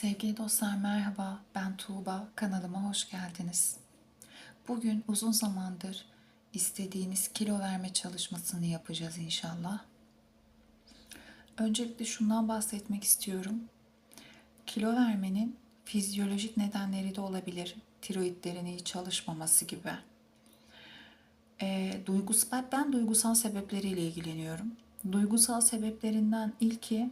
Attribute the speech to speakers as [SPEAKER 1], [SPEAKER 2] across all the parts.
[SPEAKER 1] Sevgili dostlar merhaba, ben Tuğba, kanalıma hoş geldiniz. Bugün uzun zamandır istediğiniz kilo verme çalışmasını yapacağız inşallah. Öncelikle şundan bahsetmek istiyorum. Kilo vermenin fizyolojik nedenleri de olabilir. Tiroidlerin iyi çalışmaması gibi. E, duygusal, ben duygusal sebepleriyle ilgileniyorum. Duygusal sebeplerinden ilki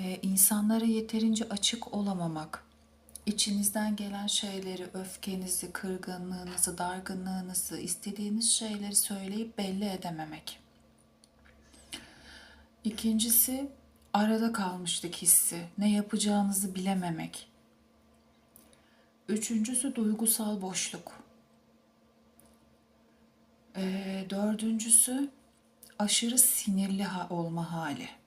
[SPEAKER 1] e, insanlara yeterince açık olamamak, içinizden gelen şeyleri, öfkenizi, kırgınlığınızı, dargınlığınızı, istediğiniz şeyleri söyleyip belli edememek. İkincisi arada kalmışlık hissi, ne yapacağınızı bilememek. Üçüncüsü duygusal boşluk. Ee, dördüncüsü aşırı sinirli olma hali.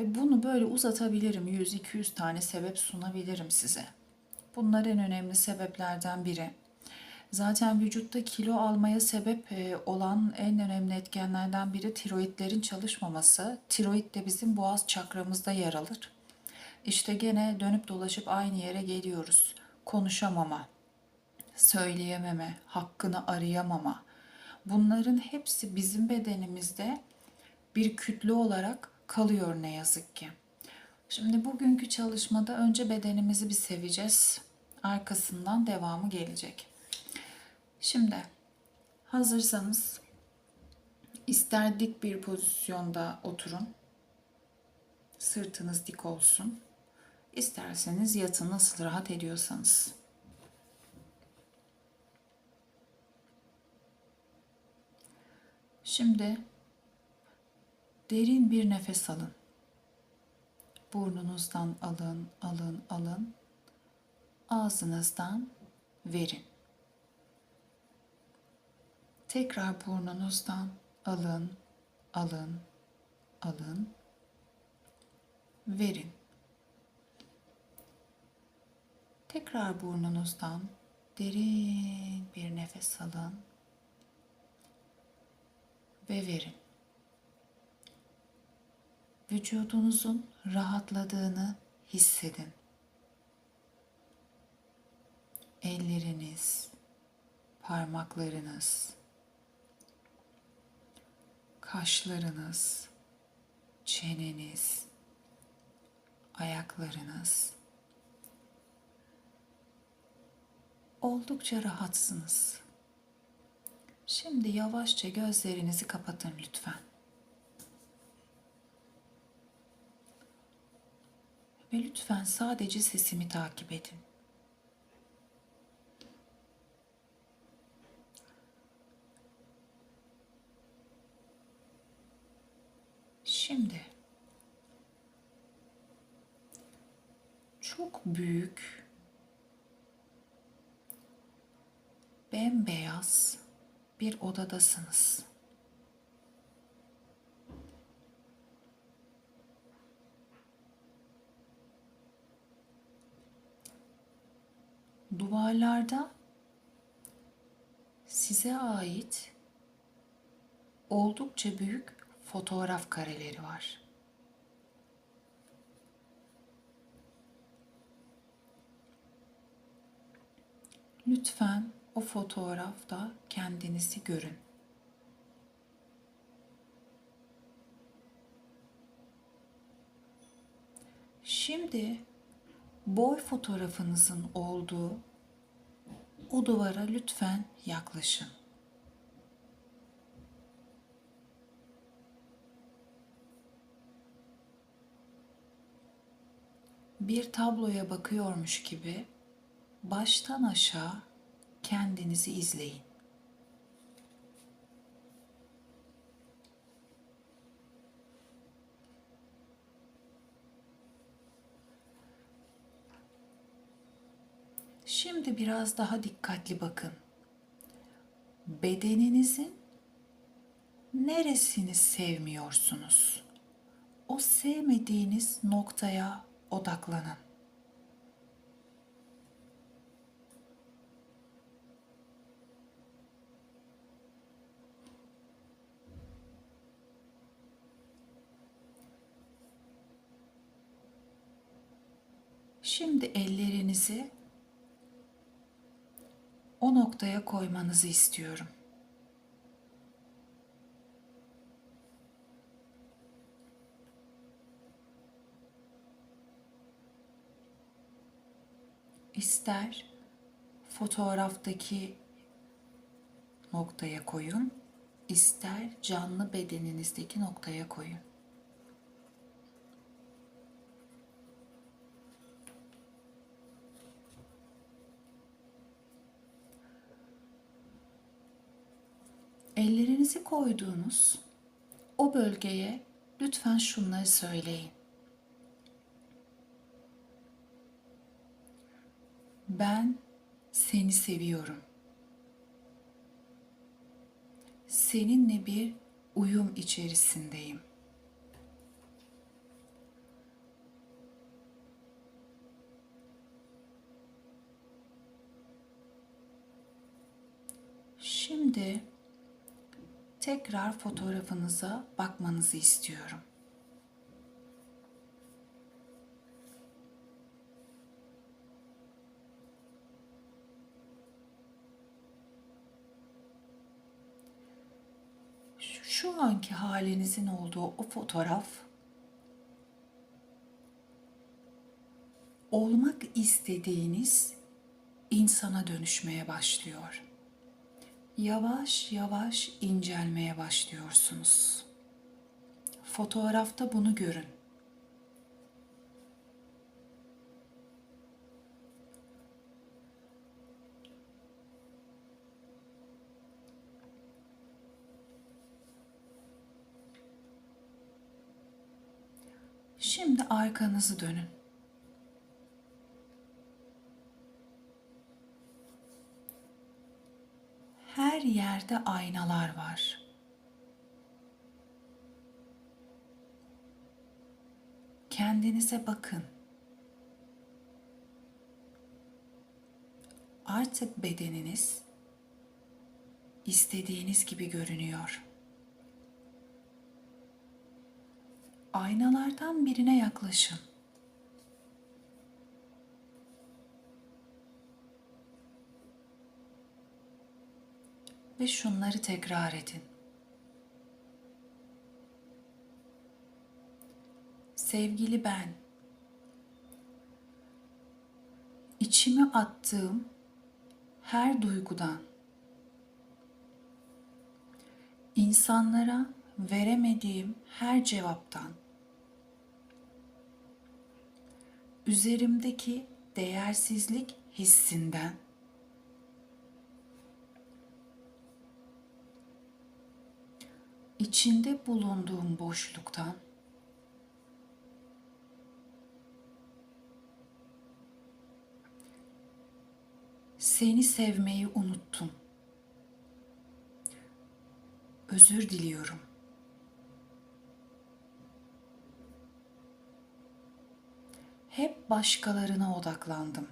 [SPEAKER 1] Ve bunu böyle uzatabilirim. 100-200 tane sebep sunabilirim size. Bunlar en önemli sebeplerden biri. Zaten vücutta kilo almaya sebep e, olan en önemli etkenlerden biri tiroidlerin çalışmaması. Tiroid de bizim boğaz çakramızda yer alır. İşte gene dönüp dolaşıp aynı yere geliyoruz. Konuşamama, söyleyememe, hakkını arayamama. Bunların hepsi bizim bedenimizde bir kütle olarak kalıyor ne yazık ki. Şimdi bugünkü çalışmada önce bedenimizi bir seveceğiz. Arkasından devamı gelecek. Şimdi hazırsanız ister dik bir pozisyonda oturun. Sırtınız dik olsun. İsterseniz yatın nasıl rahat ediyorsanız. Şimdi derin bir nefes alın. Burnunuzdan alın, alın, alın. Ağzınızdan verin. Tekrar burnunuzdan alın, alın, alın. Verin. Tekrar burnunuzdan derin bir nefes alın ve verin. Vücudunuzun rahatladığını hissedin. Elleriniz, parmaklarınız, kaşlarınız, çeneniz, ayaklarınız oldukça rahatsınız. Şimdi yavaşça gözlerinizi kapatın lütfen. Ve lütfen sadece sesimi takip edin. Şimdi çok büyük bembeyaz bir odadasınız. Duvarlarda size ait oldukça büyük fotoğraf kareleri var. Lütfen o fotoğrafta kendinizi görün. Şimdi boy fotoğrafınızın olduğu o duvara lütfen yaklaşın. Bir tabloya bakıyormuş gibi baştan aşağı kendinizi izleyin. Şimdi biraz daha dikkatli bakın. Bedeninizin neresini sevmiyorsunuz? O sevmediğiniz noktaya odaklanın. Şimdi ellerinizi o noktaya koymanızı istiyorum. İster fotoğraftaki noktaya koyun, ister canlı bedeninizdeki noktaya koyun. Ellerinizi koyduğunuz o bölgeye lütfen şunları söyleyin. Ben seni seviyorum. Seninle bir uyum içerisindeyim. Şimdi tekrar fotoğrafınıza bakmanızı istiyorum. Şu- anki halinizin olduğu o fotoğraf olmak istediğiniz insana dönüşmeye başlıyor yavaş yavaş incelmeye başlıyorsunuz. Fotoğrafta bunu görün. Şimdi arkanızı dönün. Her yerde aynalar var. Kendinize bakın. Artık bedeniniz istediğiniz gibi görünüyor. Aynalardan birine yaklaşın. Ve şunları tekrar edin. Sevgili ben, içime attığım her duygudan, insanlara veremediğim her cevaptan, üzerimdeki değersizlik hissinden içinde bulunduğum boşluktan seni sevmeyi unuttum. Özür diliyorum. Hep başkalarına odaklandım.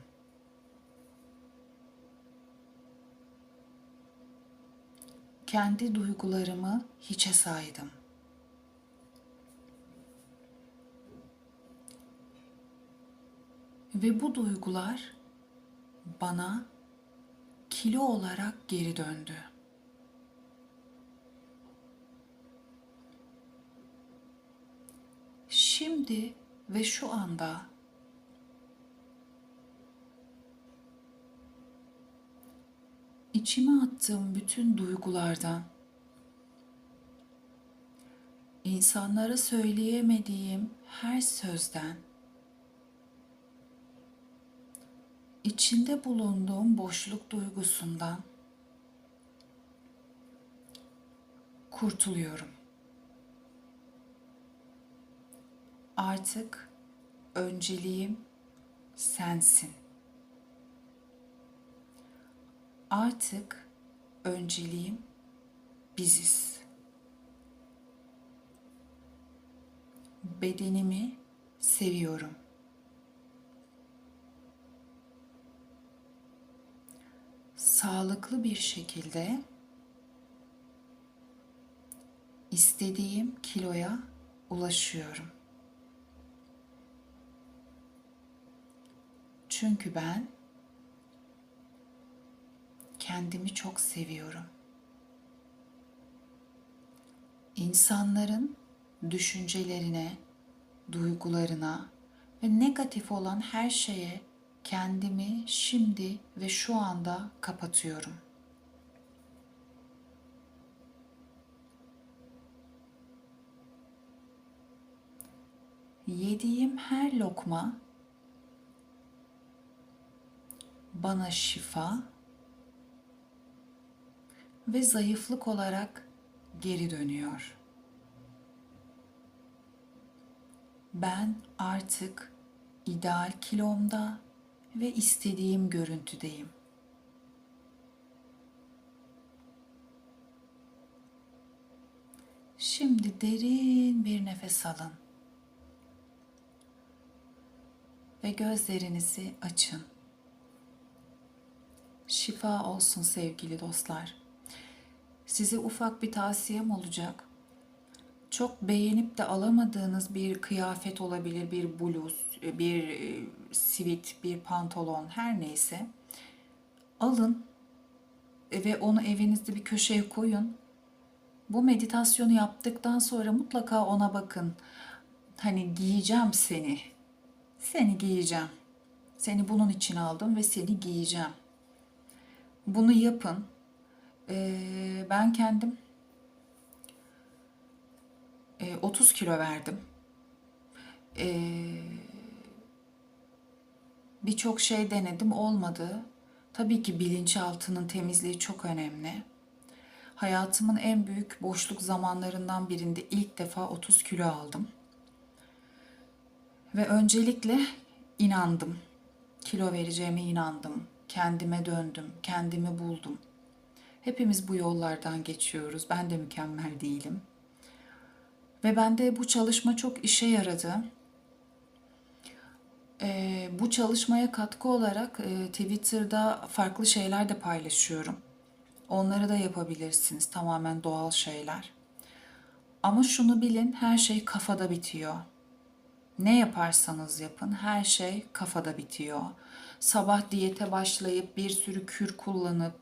[SPEAKER 1] Kendi duygularımı hiçe saydım. Ve bu duygular bana kilo olarak geri döndü. Şimdi ve şu anda içime attığım bütün duygulardan, insanlara söyleyemediğim her sözden, içinde bulunduğum boşluk duygusundan kurtuluyorum. Artık önceliğim sensin. Artık önceliğim biziz. Bedenimi seviyorum. Sağlıklı bir şekilde istediğim kiloya ulaşıyorum. Çünkü ben kendimi çok seviyorum. İnsanların düşüncelerine, duygularına ve negatif olan her şeye kendimi şimdi ve şu anda kapatıyorum. Yediğim her lokma bana şifa ve zayıflık olarak geri dönüyor. Ben artık ideal kilomda ve istediğim görüntüdeyim. Şimdi derin bir nefes alın. Ve gözlerinizi açın. Şifa olsun sevgili dostlar. Size ufak bir tavsiyem olacak. Çok beğenip de alamadığınız bir kıyafet olabilir, bir bluz, bir e, sivit, bir pantolon her neyse. Alın ve onu evinizde bir köşeye koyun. Bu meditasyonu yaptıktan sonra mutlaka ona bakın. Hani giyeceğim seni. Seni giyeceğim. Seni bunun için aldım ve seni giyeceğim. Bunu yapın. Ee, ben kendim e, 30 kilo verdim. Ee, Birçok şey denedim olmadı. Tabii ki bilinçaltının temizliği çok önemli. Hayatımın en büyük boşluk zamanlarından birinde ilk defa 30 kilo aldım. Ve öncelikle inandım. Kilo vereceğime inandım. Kendime döndüm, kendimi buldum. Hepimiz bu yollardan geçiyoruz. Ben de mükemmel değilim. Ve bende bu çalışma çok işe yaradı. Ee, bu çalışmaya katkı olarak e, Twitter'da farklı şeyler de paylaşıyorum. Onları da yapabilirsiniz. Tamamen doğal şeyler. Ama şunu bilin, her şey kafada bitiyor. Ne yaparsanız yapın her şey kafada bitiyor. Sabah diyete başlayıp bir sürü kür kullanıp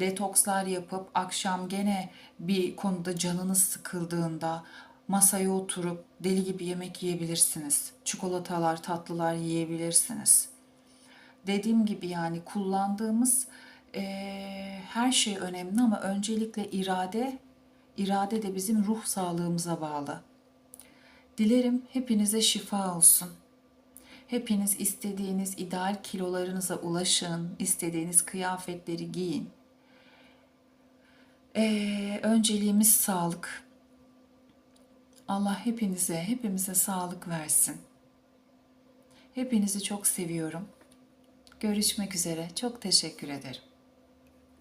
[SPEAKER 1] detokslar yapıp akşam gene bir konuda canınız sıkıldığında masaya oturup deli gibi yemek yiyebilirsiniz. Çikolatalar, tatlılar yiyebilirsiniz. Dediğim gibi yani kullandığımız eee, her şey önemli ama öncelikle irade, irade de bizim ruh sağlığımıza bağlı. Dilerim hepinize şifa olsun. Hepiniz istediğiniz ideal kilolarınıza ulaşın, istediğiniz kıyafetleri giyin. Ee, önceliğimiz sağlık. Allah hepinize, hepimize sağlık versin. Hepinizi çok seviyorum. Görüşmek üzere. Çok teşekkür ederim.